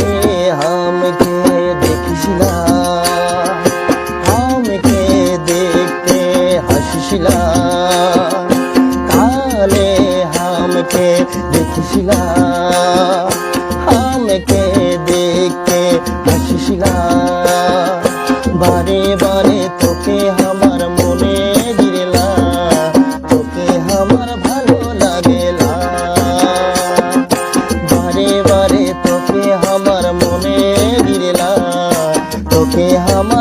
আমাকে দেখিসিলা আমাকে দেখতে হাসিসিলা কালে আমাকে দেখিসিলা আমাকে দেখতে হাসিসিলা বারে বারে তোকে আমার llama